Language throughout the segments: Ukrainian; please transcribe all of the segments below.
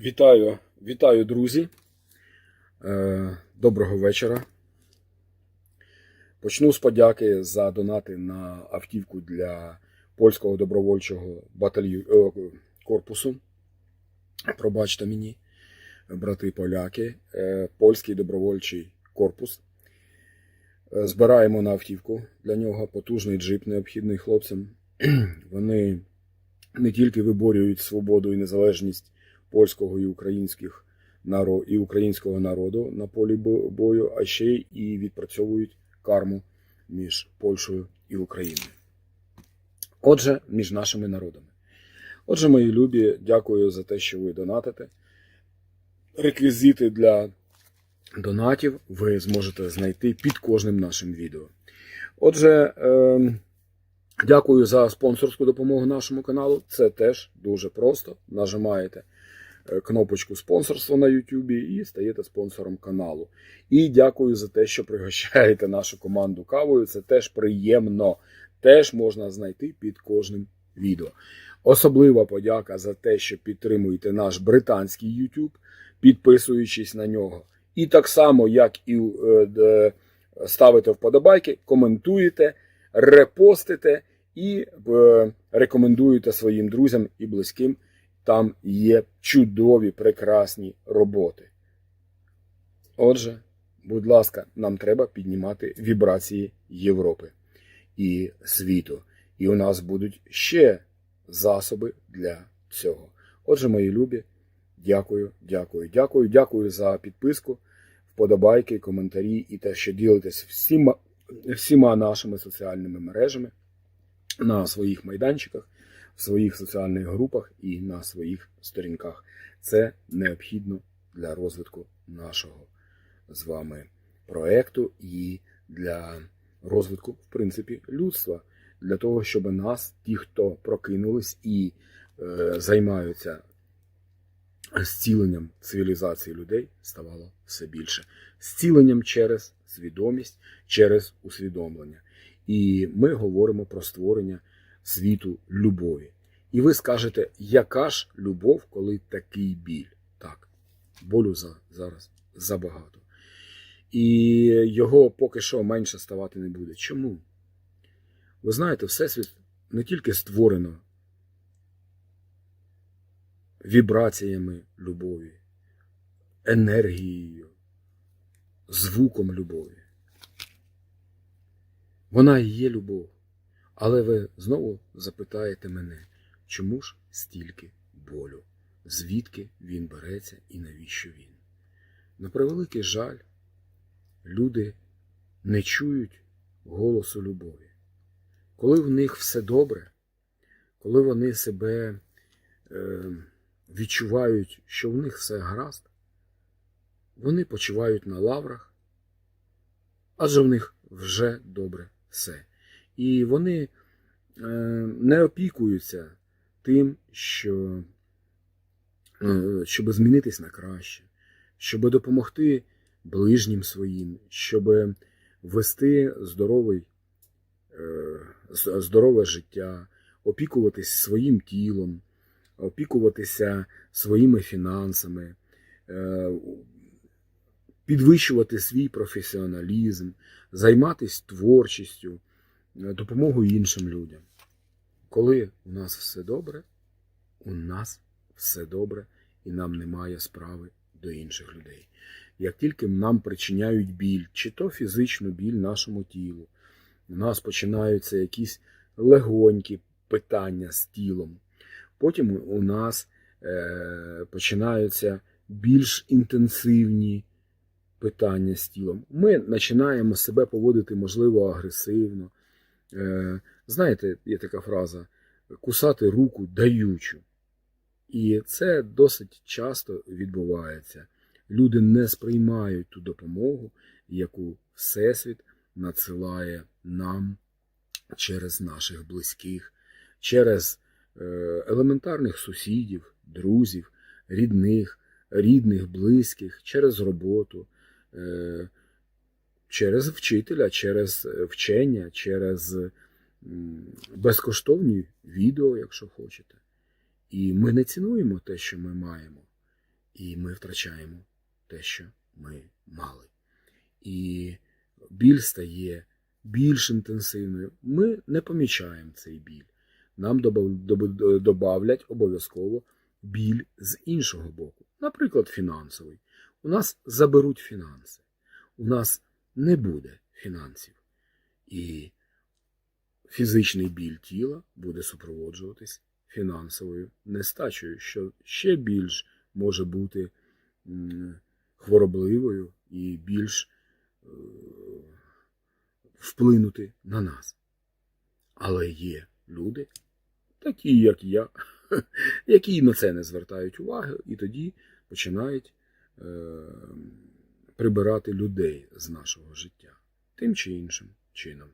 Вітаю, вітаю, друзі. Е, Доброго вечора. Почну з подяки за донати на автівку для польського добровольчого баталью... е, корпусу. Пробачте мені, брати поляки, Е, польський добровольчий корпус. Збираємо на автівку для нього потужний джип, необхідний хлопцям. Вони не тільки виборюють свободу і незалежність польського і українських і українського народу на полі бою, а ще і відпрацьовують карму між Польщею і Україною. Отже, між нашими народами. Отже, мої любі, дякую за те, що ви донатите. Реквізити для донатів ви зможете знайти під кожним нашим відео. Отже, ем, Дякую за спонсорську допомогу нашому каналу. Це теж дуже просто. Нажимаєте кнопочку спонсорство на YouTube і стаєте спонсором каналу. І дякую за те, що пригощаєте нашу команду кавою. Це теж приємно. Теж можна знайти під кожним відео. Особлива подяка за те, що підтримуєте наш британський YouTube, підписуючись на нього. І так само, як і е, ставите вподобайки, коментуєте репостите і е, рекомендуєте своїм друзям і близьким. Там є чудові, прекрасні роботи. Отже, будь ласка, нам треба піднімати вібрації Європи і світу. І у нас будуть ще засоби для цього. Отже, мої любі, дякую, дякую, дякую, дякую за підписку, вподобайки, коментарі і те, що ділитесь всіма всіма нашими соціальними мережами на своїх майданчиках, в своїх соціальних групах і на своїх сторінках. Це необхідно для розвитку нашого з вами проекту і для розвитку, в принципі, людства, для того, щоб нас, ті, хто прокинулись і е, займаються зціленням цивілізації людей, ставало все більше. Зціленням через свідомість, через усвідомлення. І ми говоримо про створення світу любові. І ви скажете, яка ж любов, коли такий біль? Так, болю за, зараз забагато. І його поки що менше ставати не буде. Чому? Ви знаєте, Всесвіт не тільки створено вібраціями любові, енергією, звуком любові. Вона і є любов. Але ви знову запитаєте мене, чому ж стільки болю? Звідки він береться і навіщо він? На превеликий жаль, люди не чують голосу любові. Коли в них все добре, коли вони себе е, відчувають, що в них все гаразд, вони почувають на лаврах, адже в них вже добре все. І вони е, не опікуються тим, що, е, щоб змінитись на краще, щоб допомогти ближнім своїм, щоб вести здоровий, е, здорове життя, опікуватись своїм тілом, опікуватися своїми фінансами, підвищувати свій професіоналізм, займатися творчістю, допомогою іншим людям. Коли у нас все добре, у нас все добре, і нам немає справи до інших людей. Як тільки нам причиняють біль, чи то фізичну біль нашому тілу, у нас починаються якісь легонькі питання з тілом. Потім у нас е, починаються більш інтенсивні питання з тілом. Ми починаємо себе поводити, можливо, агресивно. Е, знаєте, є така фраза кусати руку даючу. І це досить часто відбувається. Люди не сприймають ту допомогу, яку Всесвіт надсилає нам через наших близьких, через е, елементарних сусідів, друзів, рідних, рідних, близьких, через роботу, е, через вчителя, через вчення, через безкоштовні відео, якщо хочете. І ми не цінуємо те, що ми маємо. і ми втрачаємо те, що ми мали. І біль стає більш інтенсивною. Ми не помічаємо цей біль. Нам додавлять обов'язково біль з іншого боку, наприклад, фінансовий. У нас заберуть фінанси, у нас не буде фінансів. І фізичний біль тіла буде супроводжуватись фінансовою нестачею, що ще більш може бути хворобливою і більш е, вплинути на нас. Але є люди, такі як я, які на це не звертають уваги, і тоді починають е, прибирати людей з нашого життя тим чи іншим чином.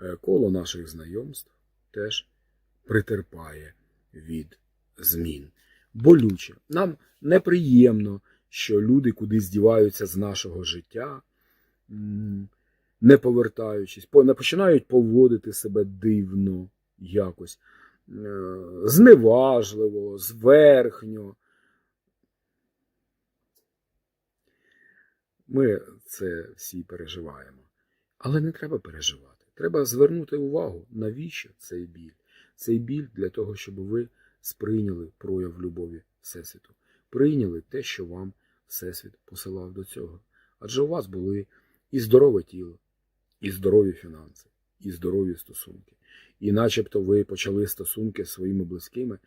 Е, Коло наших знайомств теж притерпає від змін. Болюче. Нам неприємно, що люди кудись діваються з нашого життя, не повертаючись, починають поводити себе дивно якось, е, зневажливо, зверхньо. Ми це всі переживаємо. Але не треба переживати. Треба звернути увагу, навіщо цей біль. Цей біль для того, щоб ви сприйняли прояв любові Всесвіту, прийняли те, що вам Всесвіт посилав до цього. Адже у вас були і здорове тіло, і здорові фінанси, і здорові стосунки. І начебто ви почали стосунки з своїми близькими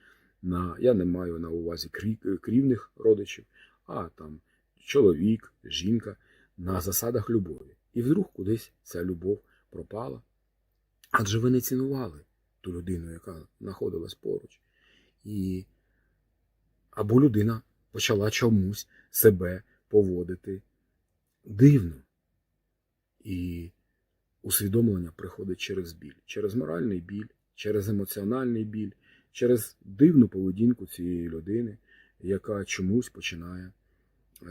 на, я не маю на увазі крівних родичів, а там чоловік, жінка на засадах любові. І вдруг кудись ця любов пропала. Адже ви не цінували ту людину, яка знаходилась поруч. І або людина почала чомусь себе поводити дивно. І усвідомлення приходить через біль, через моральний біль, через емоціональний біль, через дивну поведінку цієї людини, яка чомусь починає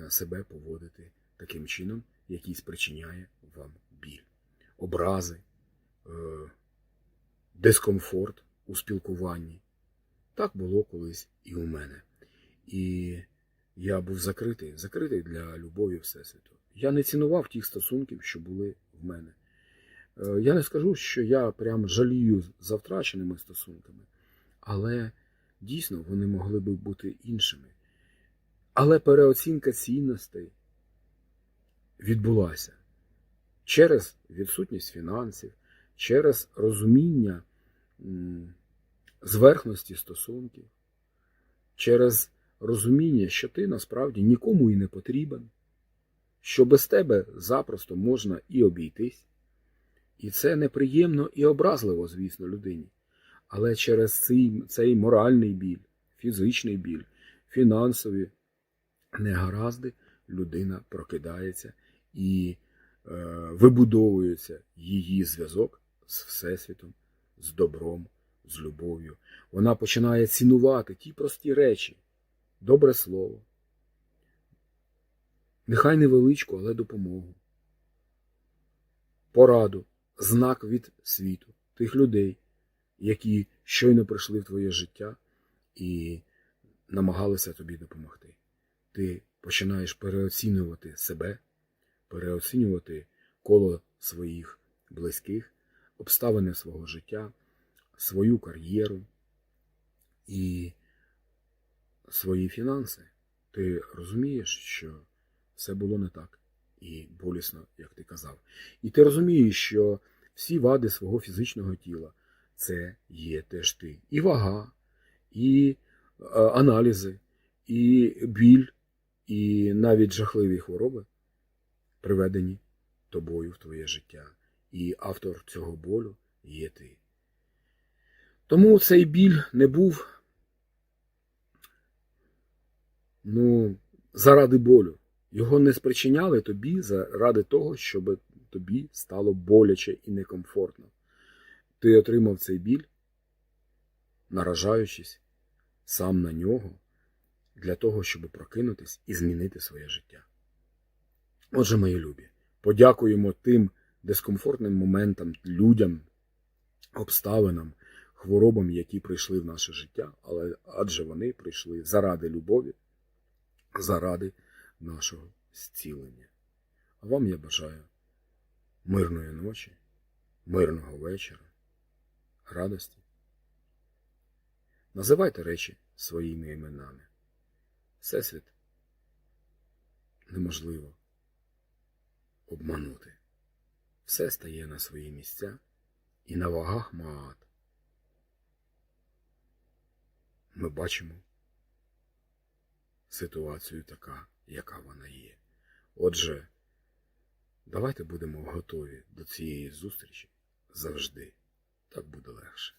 себе поводити таким чином, який спричиняє вам біль, образи, е, дискомфорт у спілкуванні. Так було колись і у мене. І я був закритий, закритий для любові Всесвіту. Я не цінував тих стосунків, що були в мене. Е, Я не скажу, що я прям жалію за втраченими стосунками, але дійсно вони могли би бути іншими. Але переоцінка цінностей відбулася через відсутність фінансів, через розуміння зверхності стосунків, через розуміння, що ти насправді нікому і не потрібен, що без тебе запросто можна і обійтись. І це неприємно і образливо, звісно, людині. Але через цей, цей моральний біль, фізичний біль, фінансові негаразди людина прокидається і е, вибудовується її зв'язок з Всесвітом, з добром, з любов'ю. Вона починає цінувати ті прості речі, добре слово, нехай невеличку, але допомогу, пораду, знак від світу, тих людей, які щойно прийшли в твоє життя і намагалися тобі допомогти. Ти починаєш переоцінювати себе, переоцінювати коло своїх близьких, обставини свого життя, свою кар'єру і свої фінанси. Ти розумієш, що все було не так і болісно, як ти казав. І ти розумієш, що всі вади свого фізичного тіла це є теж ти. І вага, і е, аналізи, і біль, і навіть жахливі хвороби приведені тобою в твоє життя. І автор цього болю є ти. Тому цей біль не був ну, заради болю. Його не спричиняли тобі заради того, щоб тобі стало боляче і некомфортно. Ти отримав цей біль, наражаючись сам на нього, для того, щоб прокинутись і змінити своє життя. Отже, мої любі, подякуємо тим дискомфортним моментам, людям, обставинам, хворобам, які прийшли в наше життя, але адже вони прийшли заради любові, заради нашого зцілення. А вам я бажаю мирної ночі, мирного вечора, радості. Називайте речі своїми іменами. Всесвіт неможливо обманути. Все стає на свої місця і на вагах Маат. Ми бачимо ситуацію така, яка вона є. Отже, давайте будемо готові до цієї зустрічі завжди. Так буде легше.